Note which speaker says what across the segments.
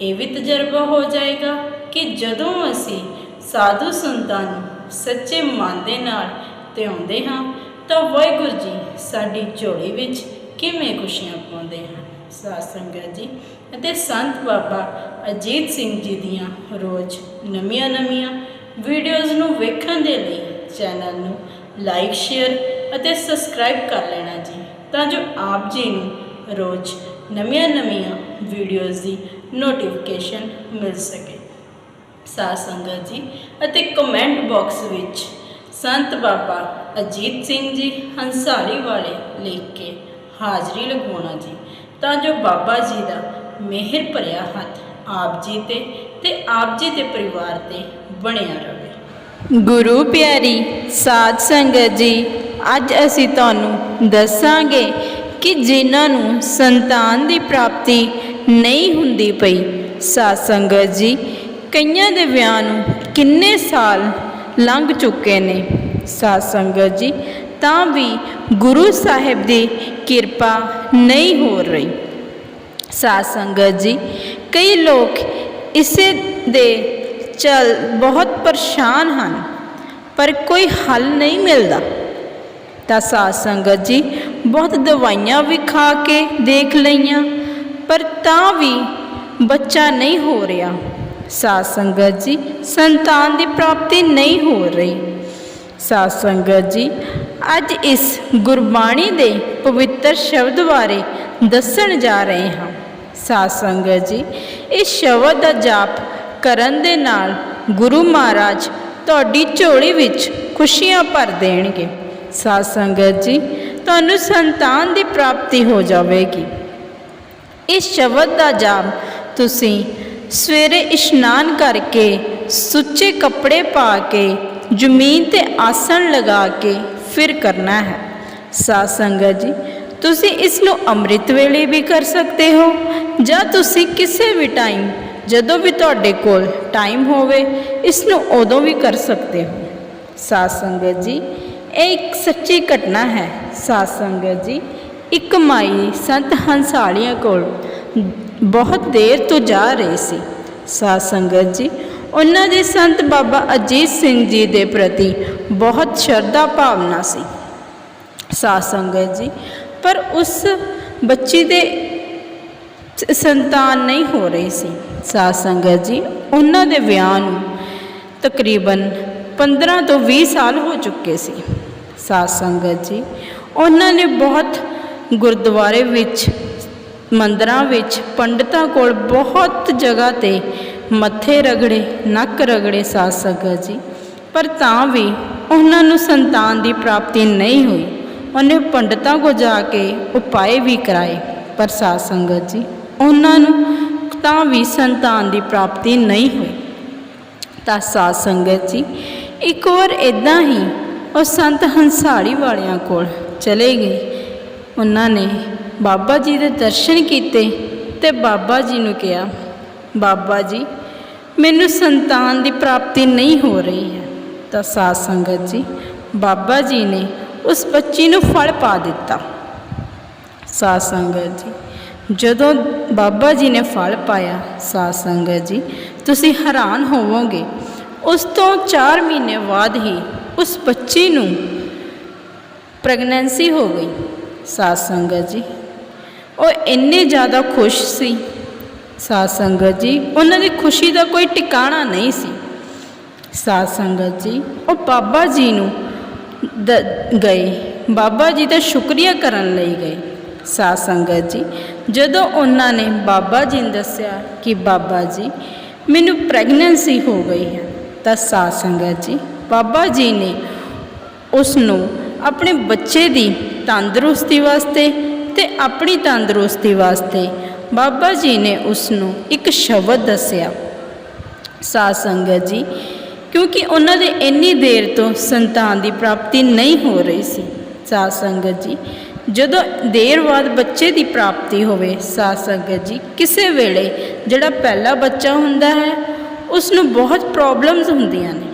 Speaker 1: ਇਹ ਵੀ ਤਜਰਬਾ ਹੋ ਜਾਏਗਾ ਕਿ ਜਦੋਂ ਅਸੀਂ ਸਾਧੂ ਸੰਤਾਂ ਨੂੰ ਸੱਚੇ ਮਨ ਦੇ ਨਾਲ ਧਿਆਉਂਦੇ ਹਾਂ, ਤਾਂ ਵਾਹਿਗੁਰੂ ਜੀ ਸਾਡੀ ਝੋਲੀ ਵਿੱਚ ਕਿਵੇਂ ਖੁਸ਼ੀਆਂ ਪਾਉਂਦੇ ਹਨ। ਸਾਧ ਸੰਗਤ ਜੀ ਅਤੇ ਸੰਤ ਬਾਬਾ ਅਜੀਤ ਸਿੰਘ ਜੀ ਦੀਆਂ ਰੋਜ਼ ਨਵੀਆਂ ਨਵੀਆਂ ਵੀਡੀਓਜ਼ ਨੂੰ ਵੇਖਣ ਦੇ ਲਈ ਚੈਨਲ ਨੂੰ ਲਾਈਕ, ਸ਼ੇਅਰ ਅਤੇ ਸਬਸਕ੍ਰਾਈਬ ਕਰ ਲੈਣਾ ਜੀ, ਤਾਂ ਜੋ ਆਪ ਜੀ ਨੂੰ ਰੋਜ਼ ਨਵੀਆਂ ਨਵੀਆਂ ਵੀਡੀਓਜ਼ ਦੀ ਨੋਟੀਫਿਕੇਸ਼ਨ ਮਿਲ ਸਕੇ। ਸਾਧ ਸੰਗਤ ਜੀ, ਅਤੇ ਕਮੈਂਟ ਬਾਕਸ ਵਿੱਚ ਸੰਤ ਬਾਬਾ ਅਜੀਤ ਸਿੰਘ ਜੀ ਹੰਸਾਰੀ ਵਾਲੇ ਲਿਖ ਕੇ ਹਾਜ਼ਰੀ ਲਗਵਾਉਣਾ ਜੀ, ਤਾਂ ਜੋ ਬਾਬਾ ਜੀ ਦਾ ਮਿਹਰ ਭਰਿਆ ਹੱਥ ਆਪ ਜੀ ਤੇ ਤੇ ਆਪ ਜੀ ਦੇ ਪਰਿਵਾਰ ਤੇ ਬਣਿਆ ਰਹੇ। ਗੁਰੂ ਪਿਆਰੀ ਸਾਧ ਸੰਗਤ ਜੀ, ਅੱਜ ਅਸੀਂ ਤੁਹਾਨੂੰ ਦੱਸਾਂਗੇ ਕਿ ਜਿਨ੍ਹਾਂ ਨੂੰ ਸੰਤਾਨ ਦੀ ਪ੍ਰਾਪਤੀ ਨਹੀਂ ਹੁੰਦੀ ਪਈ। ਸਾਧ ਸੰਗਤ ਜੀ, ਕਈਆਂ ਦੇ ਵਿਆਹ ਨੂੰ ਕਿੰਨੇ ਸਾਲ ਲੰਘ ਚੁੱਕੇ ਨੇ। ਸਾਧ ਸੰਗਤ ਜੀ, ਤਾਂ ਵੀ ਗੁਰੂ ਸਾਹਿਬ ਦੀ ਕਿਰਪਾ ਨਹੀਂ ਹੋ ਰਹੀ। ਸਾਧ ਸੰਗਤ ਜੀ, ਕਈ ਲੋਕ ਇਸੇ ਦੇ ਚਲ ਬਹੁਤ ਪਰੇਸ਼ਾਨ ਹਨ, ਪਰ ਕੋਈ ਹੱਲ ਨਹੀਂ ਮਿਲਦਾ। ਤਾਂ ਸਾਧ ਸੰਗਤ ਜੀ, ਬਹੁਤ ਦਵਾਈਆਂ ਵੀ ਖਾ ਕੇ ਦੇਖ ਲਈਆਂ। ਪਰ ਤਾਂ ਵੀ ਬੱਚਾ ਨਹੀਂ ਹੋ ਰਿਹਾ। ਸਾਧ ਸੰਗਤ ਜੀ, ਸੰਤਾਨ ਦੀ ਪ੍ਰਾਪਤੀ ਨਹੀਂ ਹੋ ਰਹੀ। ਸਾਧ ਸੰਗਤ ਜੀ, ਅੱਜ ਇਸ ਗੁਰਬਾਣੀ ਦੇ ਪਵਿੱਤਰ ਸ਼ਬਦ ਬਾਰੇ ਦੱਸਣ ਜਾ ਰਹੇ ਹਾਂ। ਸਾਧ ਸੰਗਤ ਜੀ, ਇਸ ਸ਼ਬਦ ਦਾ ਜਾਪ ਕਰਨ ਦੇ ਨਾਲ ਗੁਰੂ ਮਹਾਰਾਜ ਤੁਹਾਡੀ ਝੋਲੀ ਵਿੱਚ ਖੁਸ਼ੀਆਂ ਭਰ ਦੇਣਗੇ। ਸਾਧ ਸੰਗਤ ਜੀ, ਤੁਹਾਨੂੰ ਸੰਤਾਨ ਦੀ ਪ੍ਰਾਪਤੀ ਹੋ ਜਾਵੇਗੀ। ਇਸ ਸ਼ਬਦ ਦਾ ਜਾਪ। ਤੁਸੀਂ ਸਵੇਰੇ ਇਸ਼ਨਾਨ ਕਰਕੇ ਸੁੱਚੇ ਕੱਪੜੇ ਪਾ ਕੇ, ਜ਼ਮੀਨ ਤੇ ਆਸਣ ਲਗਾ ਕੇ ਫਿਰ ਕਰਨਾ ਹੈ। ਸਾਧ ਸੰਗਤ ਜੀ, ਤੁਸੀਂ ਇਸ ਨੂੰ ਅੰਮ੍ਰਿਤ ਵੇਲੇ ਵੀ ਕਰ ਸਕਦੇ ਹੋ ਜਾਂ ਤੁਸੀਂ ਕਿਸੇ ਵੀ ਟਾਈਮ, ਜਦੋਂ ਵੀ ਤੁਹਾਡੇ ਕੋਲ ਟਾਈਮ ਹੋਵੇ, ਇਸ ਨੂੰ ਉਦੋਂ ਵੀ ਕਰ ਸਕਦੇ ਹੋ। ਸਾਧ ਸੰਗਤ ਜੀ, ਇਹ ਇੱਕ ਸੱਚੀ ਘਟਨਾ ਹੈ। ਸਾਧ ਸੰਗਤ ਜੀ ਇੱਕ ਮਾਈ ਸੰਤ ਹੰਸਾਲੀਆਂ ਕੋਲ ਬਹੁਤ ਦੇਰ ਤੋਂ ਜਾ ਰਹੀ ਸੀ। ਸਾਧ ਸੰਗਤ ਜੀ, ਉਹਨਾਂ ਦੇ ਸੰਤ ਬਾਬਾ ਅਜੀਤ ਸਿੰਘ ਜੀ ਦੇ ਪ੍ਰਤੀ ਬਹੁਤ ਸ਼ਰਧਾ ਭਾਵਨਾ ਸੀ। ਸਾਧ ਸੰਗਤ ਜੀ, ਪਰ ਉਸ ਬੱਚੀ ਦੇ ਸੰਤਾਨ ਨਹੀਂ ਹੋ ਰਹੀ ਸੀ। ਸਾਧ ਸੰਗਤ ਜੀ, ਉਹਨਾਂ ਦੇ ਵਿਆਹ ਨੂੰ ਤਕਰੀਬਨ 15 ਤੋਂ 20 ਸਾਲ ਹੋ ਚੁੱਕੇ ਸੀ। ਸਾਧ ਸੰਗਤ ਜੀ, ਉਹਨਾਂ ਨੇ ਬਹੁਤ ਗੁਰਦੁਆਰੇ ਵਿੱਚ, ਮੰਦਰਾਂ ਵਿੱਚ, ਪੰਡਤਾਂ ਕੋਲ ਬਹੁਤ ਜਗ੍ਹਾ ਤੇ ਮੱਥੇ ਰਗੜੇ, ਨੱਕ ਰਗੜੇ ਸਾਧ ਸੰਗਤ ਜੀ। ਪਰ ਤਾਂ ਵੀ ਉਹਨਾਂ ਨੂੰ ਸੰਤਾਨ ਦੀ ਪ੍ਰਾਪਤੀ ਨਹੀਂ ਹੋਈ। ਉਹਨੇ ਪੰਡਤਾਂ ਕੋ ਜਾ ਕੇ ਉਪਾਏ ਵੀ ਕਰਾਏ ਪਰ ਸਾਧ ਸੰਗਤ ਜੀ, ਉਹਨਾਂ ਨੂੰ ਤਾਂ ਵੀ ਸੰਤਾਨ ਦੀ ਪ੍ਰਾਪਤੀ ਨਹੀਂ ਹੋਈ। ਤਾਂ ਸਾਧ ਸੰਗਤ ਜੀ, ਇੱਕ ਵਾਰ ਇਦਾਂ ਹੀ ਉਹ ਸੰਤ ਹੰਸਾੜੀ ਵਾਲਿਆਂ ਕੋਲ ਚਲੇ ਗਏ। ਉਹਨਾਂ ਨੇ ਬਾਬਾ ਜੀ ਦੇ ਦਰਸ਼ਨ ਕੀਤੇ ਤੇ ਬਾਬਾ ਜੀ ਨੂੰ ਕਿਹਾ, ਬਾਬਾ ਜੀ, ਮੈਨੂੰ ਸੰਤਾਨ ਦੀ ਪ੍ਰਾਪਤੀ ਨਹੀਂ ਹੋ ਰਹੀ ਹੈ। ਤਾਂ ਸਾਧ ਸੰਗਤ ਜੀ, ਬਾਬਾ ਜੀ ਨੇ ਉਸ ਬੱਚੀ ਨੂੰ ਫਲ ਪਾ ਦਿੱਤਾ। ਸਾਧ ਸੰਗਤ ਜੀ, ਜਦੋਂ ਬਾਬਾ ਜੀ ਨੇ ਫਲ ਪਾਇਆ, ਸਾਧ ਸੰਗਤ ਜੀ, ਤੁਸੀਂ ਹੈਰਾਨ ਹੋਵੋਗੇ, ਉਸ ਤੋਂ 4 ਮਹੀਨੇ ਬਾਅਦ ਹੀ ਉਸ ਬੱਚੀ ਨੂੰ ਪ੍ਰੈਗਨੈਂਸੀ ਹੋ ਗਈ। ਸਾਧ ਸੰਗਤ ਜੀ। ਉਹ ਇੰਨੇ ਜ਼ਿਆਦਾ ਖੁਸ਼ ਸੀ ਸਾਧ ਸੰਗਤ ਜੀ। ਉਹਨਾਂ ਦੀ ਖੁਸ਼ੀ ਦਾ ਕੋਈ ਟਿਕਾਣਾ ਨਹੀਂ ਸੀ। ਸਾਧ ਸੰਗਤ ਜੀ, ਉਹ ਬਾਬਾ ਜੀ ਨੂੰ ਦ- ਗਏ। ਬਾਬਾ ਜੀ ਦਾ ਸ਼ੁਕਰੀਆ ਕਰਨ ਲਈ ਗਏ। ਸਾਧ ਸੰਗਤ ਜੀ, ਜਦੋਂ ਉਹਨਾਂ ਨੇ ਬਾਬਾ ਜੀ ਨੂੰ ਦੱਸਿਆ ਕਿ ਬਾਬਾ ਜੀ, ਮੈਨੂੰ ਪ੍ਰੈਗਨੈਂਸੀ ਹੋ ਗਈ ਹੈ, ਤਾਂ ਸਾਧ ਸੰਗਤ ਜੀ, ਬਾਬਾ ਜੀ ਨੇ ਉਸ ਨੂੰ ਆਪਣੇ ਬੱਚੇ ਦੀ ਤੰਦਰੁਸਤੀ ਵਾਸਤੇ ਤੇ ਆਪਣੀ ਤੰਦਰੁਸਤੀ ਵਾਸਤੇ ਬਾਬਾ ਜੀ ਨੇ ਉਸ ਨੂੰ ਇੱਕ ਸ਼ਬਦ ਦੱਸਿਆ। ਸਾਧ ਸੰਗਤ ਜੀ, ਕਿਉਂਕਿ ਉਹਨਾਂ ਦੇ ਇੰਨੀ ਦੇਰ ਤੋਂ ਸੰਤਾਨ ਦੀ ਪ੍ਰਾਪਤੀ ਨਹੀਂ ਹੋ ਰਹੀ ਸੀ। ਸਾਧ ਸੰਗਤ ਜੀ, ਜਦੋਂ ਦੇਰ ਬਾਅਦ ਬੱਚੇ ਦੀ ਪ੍ਰਾਪਤੀ ਹੋਵੇ, ਸਾਧ ਸੰਗਤ ਜੀ, ਕਿਸੇ ਵੇਲੇ ਜਿਹੜਾ ਪਹਿਲਾ ਬੱਚਾ ਹੁੰਦਾ ਹੈ ਉਸ ਨੂੰ ਬਹੁਤ ਪ੍ਰੋਬਲਮਸ ਹੁੰਦੀਆਂ ਨੇ।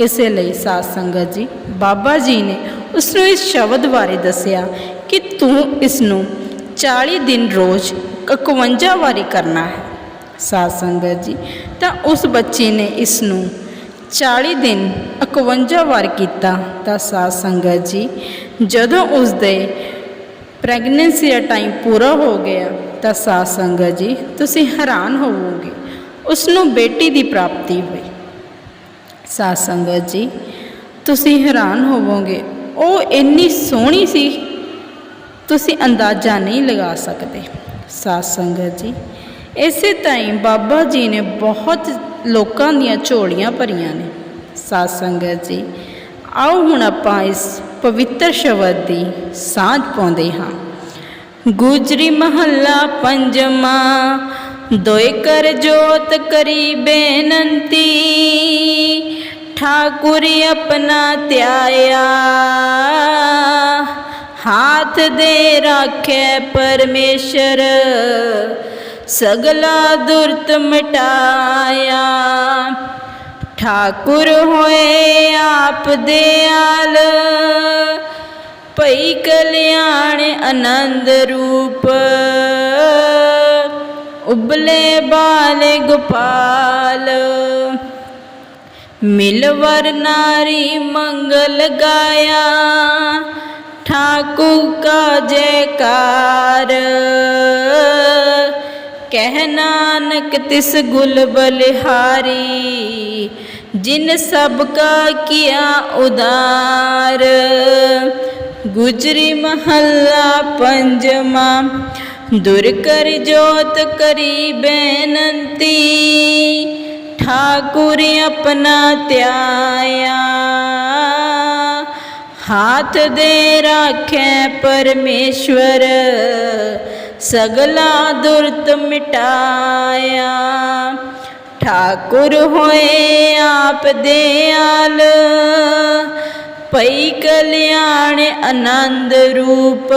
Speaker 1: ਇਸੇ ਲਈ ਸਾਧ ਸੰਗਤ ਜੀ, ਬਾਬਾ ਜੀ ਨੇ ਉਸ ਨੂੰ ਇਸ ਸ਼ਬਦ ਬਾਰੇ ਦੱਸਿਆ ਕਿ ਤੂੰ ਇਸ ਨੂੰ 40 ਦਿਨ ਰੋਜ਼ 51 ਵਾਰੀ ਕਰਨਾ ਹੈ। ਸਾਧ ਸੰਗਤ ਜੀ, ਤਾਂ ਉਸ ਬੱਚੇ ਨੇ ਇਸ ਨੂੰ 40 ਦਿਨ 51 ਵਾਰ ਕੀਤਾ। ਤਾਂ ਸਾਧ ਸੰਗਤ ਜੀ, ਜਦੋਂ ਉਸ ਦੇ ਪ੍ਰੈਗਨੈਂਸੀ ਦਾ ਟਾਈਮ ਪੂਰਾ ਹੋ ਗਿਆ, ਤਾਂ ਸਾਧ ਸੰਗਤ ਜੀ, ਤੁਸੀਂ ਹੈਰਾਨ ਹੋਵੋਗੇ ਉਸ ਨੂੰ ਬੇਟੀ ਦੀ ਪ੍ਰਾਪਤੀ ਹੋਈ। ਸਾਧ ਸੰਗਤ ਜੀ, ਤੁਸੀਂ ਹੈਰਾਨ ਹੋਵੋਗੇ ਉਹ ਇੰਨੀ ਸੋਹਣੀ ਸੀ, ਤੁਸੀਂ ਅੰਦਾਜ਼ਾ ਨਹੀਂ ਲਗਾ ਸਕਦੇ। ਸਾਧ ਸੰਗਤ ਜੀ, ਇਸੇ ਟਾਈਮ ਬਾਬਾ ਜੀ ਨੇ ਬਹੁਤ ਲੋਕਾਂ ਦੀਆਂ ਝੋਲੀਆਂ ਭਰੀਆਂ ਨੇ। ਸਾਧ ਸੰਗਤ ਜੀ, ਆਓ ਹੁਣ ਆਪਾਂ ਇਸ ਪਵਿੱਤਰ ਸ਼ਬਦ ਦੀ ਸਾਂਝ ਪਾਉਂਦੇ ਹਾਂ। ਗੁਜਰੀ ਮਹੱਲਾ ਪੰਜਵਾਂ ਦੋਇ ਕਰ ਜੋਤ ਕਰੀ ਬੇਨੰਤੀ। ਠਾਕੁਰ ਆਪਣਾ ਧਿਆਇਆ ਹਾਥ ਦੇ ਰਾਖੇ ਪਰਮੇਸ਼ਰ ਸਗਲਾ ਦੁਰਤ ਮਟਾਇਆ ਠਾਕੁਰ ਹੋਏ ਆਪ ਦੇ ਆਲ ਭਈ ਕਲਿਆਣ ਆਨੰਦ ਰੂਪ ਉਬਲੇ ਬਾਲ ਗੋਪਾਲ ਮਿਲਵਰ ਨਾਰੀ ਮੰਗਲ ਗਾਇਆ, ਠਾਕੁਰ ਕਾ ਜੈਕਾਰ। ਕਹਿ ਨਾਨਕ ਤਿਸ ਗੁਲ ਬਲਿਹਾਰੀ, ਜਿਨ ਸਭ ਕਾ ਕੀਆ ਉਦਾਰ। ਗੁਜਰੀ ਮਹੱਲਾ ਪੰਜਵਾ ਦੁਰ ਕਰ ਜੋਤ ਕਰੀ ਬੇਨੰਤੀ। ਠਾਕੁਰ ਆਪਣਾ ਧਿਆਇਆ। ਹਾਥ ਦੇ ਰਾਖੇ ਪਰਮੇਸ਼ਵਰ, ਸਗਲਾ ਦੁਰਤ ਮਿਟਾਇਆ। ਠਾਕੁਰ ਹੋਏ ਆਪ ਦਿਆਲ ਪਈ ਕਲਿਆਣ ਆਨੰਦ ਰੂਪ।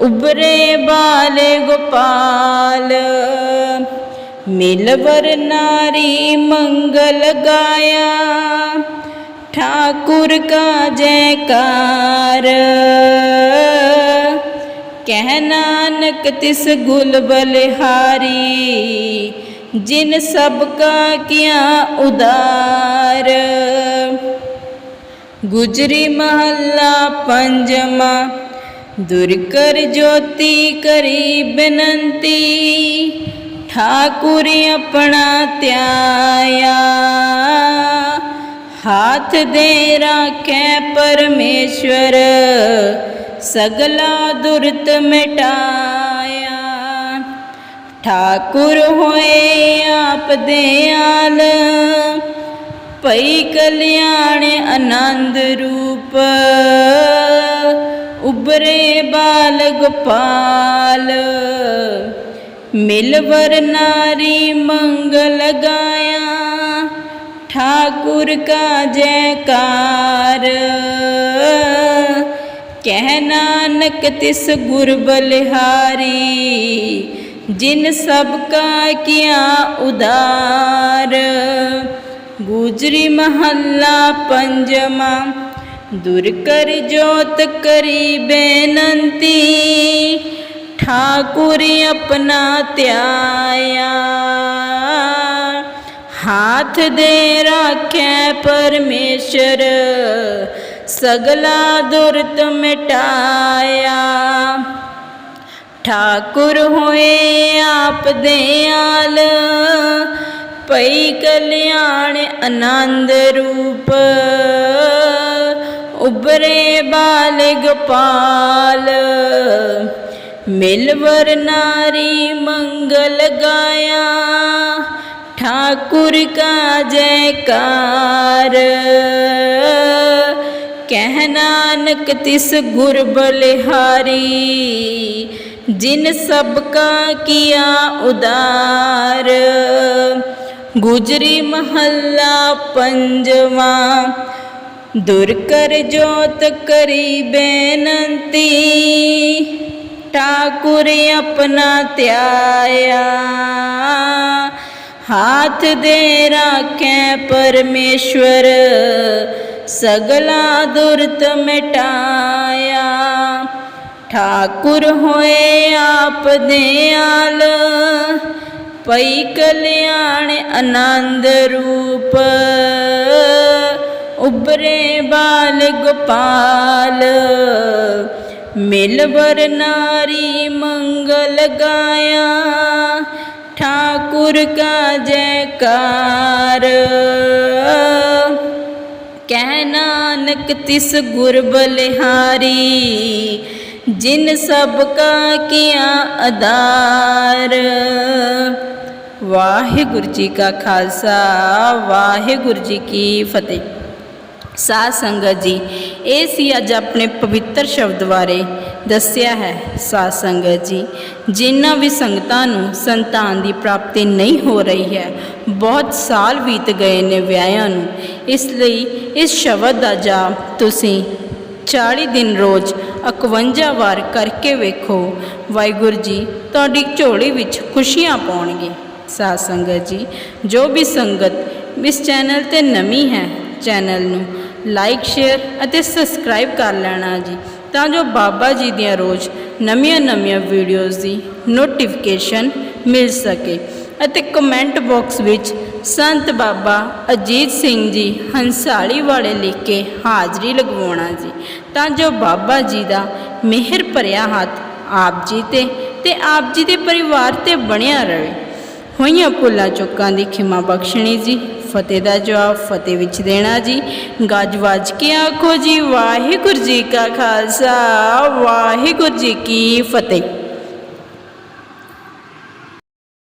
Speaker 1: ਉਬਰੇ ਬਾਲੇ ਗੋਪਾਲ। ਮਿਲਵਰ ਨਾਰੀ ਮੰਗਲ ਗਾਇਆ। ਠਾਕੁਰ ਕਾ ਜੈਕਾਰ। ਕਹਿ ਨਾਨਕ ਤਿਸ ਗੁਲ ਬਲਿਹਾਰੀ, ਜਿਨ ਸਭ ਕਾ ਕੀਆ ਉਦਾਰ। ਗੁਜਰੀ ਮਹੱਲਾ ਪੰਜਵਾ ਦੁਰ ਕਰ ਜੋਤੀ ਕਰੀ ਬੇਨੰਤੀ। ਠਾਕੁਰ ਆਪਣਾ ਧਿਆਇਆ ਹਾਥ ਦੇ ਰਾਖੇ ਪਰਮੇਸ਼ਵਰ ਸਗਲਾ ਦੁਰਤ ਮਿਟਾਇਆ ਠਾਕੁਰ ਹੋਏ ਆਪ ਦਿਆਲ ਪਈ ਕਲਿਆਣ ਆਨੰਦ ਰੂਪ ਉਬਰੇ ਬਾਲ ਗੋਪਾਲ ਮਿਲਵਰ ਨਾਰੀ ਮੰਗਲ ਗਾਇਆ, ਠਾਕੁਰ ਕਾ ਜੈਕਾਰ। ਕਹਿ ਨਾਨਕ ਤਿਸ ਗੁਰ ਬਲਿਹਾਰੀ, ਜਿਨ ਸਭ ਕਾ ਕੀਆ ਉਦਾਰ। ਗੁਜਰੀ ਮਹੱਲਾ ਪੰਜਵਾ ਦੁਰ ਕਰ ਜੋਤ ਕਰੀ ਬੇਨੰਤੀ। ਠਾਕੁਰ ਆਪਣਾ ਧਿਆਇਆ ਹਾਥ ਦੇ ਰਾਖੇ ਪਰਮੇਸ਼ਰ ਸਗਲਾ ਦੁਰਤ ਮਿਟਾਇਆ ਠਾਕੁਰ ਹੋਏ ਆਪ ਦਿਆਲ ਪਈ ਕਲਿਆਣ ਆਨੰਦ ਰੂਪ ਉਬਰੇ ਬਾਲ ਗੋਪਾਲ ਮਿਲਵਰ ਨਾਰੀ ਮੰਗਲ ਗਾਇਆ ਠਾਕੁਰ ਕਾ ਜੈਕਾਰ ਕਹਿ ਨਾਨਕ ਤਿਸ ਗੁਰ ਬਲਿਹਾਰੀ जिन सबका किया उदार गुजरी महल्ला पंजवा दुर कर जोत करी बेनती ਠਾਕੁਰ ਆਪਣਾ ਧਿਆਇਆ। ਹਾਥ ਦੇ ਰਾਖੈ ਪਰਮੇਸ਼ਵਰ, ਸਗਲਾ ਦੁਰਤ ਮਿਟਾਇਆ। ਠਾਕੁਰ ਹੋਏ ਆਪ ਦੇ ਆਲ, ਪਈ ਕਲਿਆਣ ਆਨੰਦ ਰੂਪ। ਉਬਰੇ ਬਾਲ ਗੋਪਾਲ मिलवर नारी मंगल गाया ठाकुर का जयकार कह नानक तिस गुर बलिहारी जिन सबका किया आधार ਵਾਹਿਗੁਰੂ ਜੀ ਕਾ ਖਾਲਸਾ ਵਾਹਿਗੁਰੂ ਜੀ ਕੀ ਫਤਿਹ ਸਾਧ ਸੰਗਤ ਜੀ ਇਹ ਸੀ ਅੱਜ ਆਪਣੇ ਪਵਿੱਤਰ ਸ਼ਬਦ ਬਾਰੇ ਦੱਸਿਆ ਹੈ ਸਾਧ ਸੰਗਤ ਜੀ। ਜਿਨ੍ਹਾਂ ਵੀ ਸੰਗਤਾਂ ਨੂੰ ਸੰਤਾਨ ਦੀ ਪ੍ਰਾਪਤੀ ਨਹੀਂ ਹੋ ਰਹੀ ਹੈ, ਬਹੁਤ ਸਾਲ ਬੀਤ ਗਏ ਨੇ ਵਿਆਹਾਂ ਨੂੰ। ਇਸ ਲਈ ਇਸ ਸ਼ਬਦ ਦਾ ਜਾਪ ਤੁਸੀਂ 40 ਦਿਨ ਰੋਜ਼ 51 ਵਾਰ ਕਰਕੇ ਵੇਖੋ। ਵਾਹਿਗੁਰੂ ਜੀ, ਤੁਹਾਡੀ ਝੋਲੀ ਵਿੱਚ ਖੁਸ਼ੀਆਂ ਪਾਉਣਗੇ। ਸਾਧ ਸੰਗਤ ਜੀ, ਜੋ ਵੀ ਸੰਗਤ ਇਸ ਚੈਨਲ ਤੇ ਨਵੀਂ ਹੈ, ਚੈਨਲ ਨੂੰ ਲਾਈਕ ਸ਼ੇਅਰ ਅਤੇ ਸਬਸਕ੍ਰਾਈਬ ਕਰ ਲੈਣਾ ਜੀ, ਤਾਂ ਜੋ ਬਾਬਾ ਜੀ ਦੀਆਂ ਰੋਜ਼ ਨਵੀਆਂ-ਨਵੀਆਂ ਵੀਡੀਓਜ਼ ਦੀ ਨੋਟੀਫਿਕੇਸ਼ਨ ਮਿਲ ਸਕੇ। ਅਤੇ ਕਮੈਂਟ ਬਾਕਸ ਵਿੱਚ ਸੰਤ ਬਾਬਾ ਅਜੀਤ ਸਿੰਘ ਜੀ ਹੰਸਾਲੀ ਵਾਲੇ ਲਿਖ ਕੇ ਹਾਜ਼ਰੀ ਲਗਵਾਉਣਾ ਜੀ, ਤਾਂ ਜੋ ਬਾਬਾ ਜੀ ਦਾ ਮਿਹਰ ਭਰਿਆ ਹੱਥ ਆਪ ਜੀ ਤੇ ਤੇ ਆਪ ਜੀ ਦੇ ਪਰਿਵਾਰ ਤੇ ਬਣਿਆ ਰਹੇ। ਹੋਈਆਂ ਭੁੱਲਾਂ ਚੁੱਕਾਂ ਦੀ ਖਿਮਾ ਬਖਸ਼ਣੀ ਜੀ। ਫਤਿਹ ਦਾ ਜਵਾਬ ਫਤਿਹ ਵਿੱਚ ਦੇਣਾ ਜੀ। ਗੱਜ ਵੱਜ ਕੇ ਆਖੋ ਜੀ, ਵਾਹਿਗੁਰੂ ਜੀ ਕਾ ਖਾਲਸਾ, ਵਾਹਿਗੁਰੂ ਜੀ ਕੀ ਫਤਿਹ।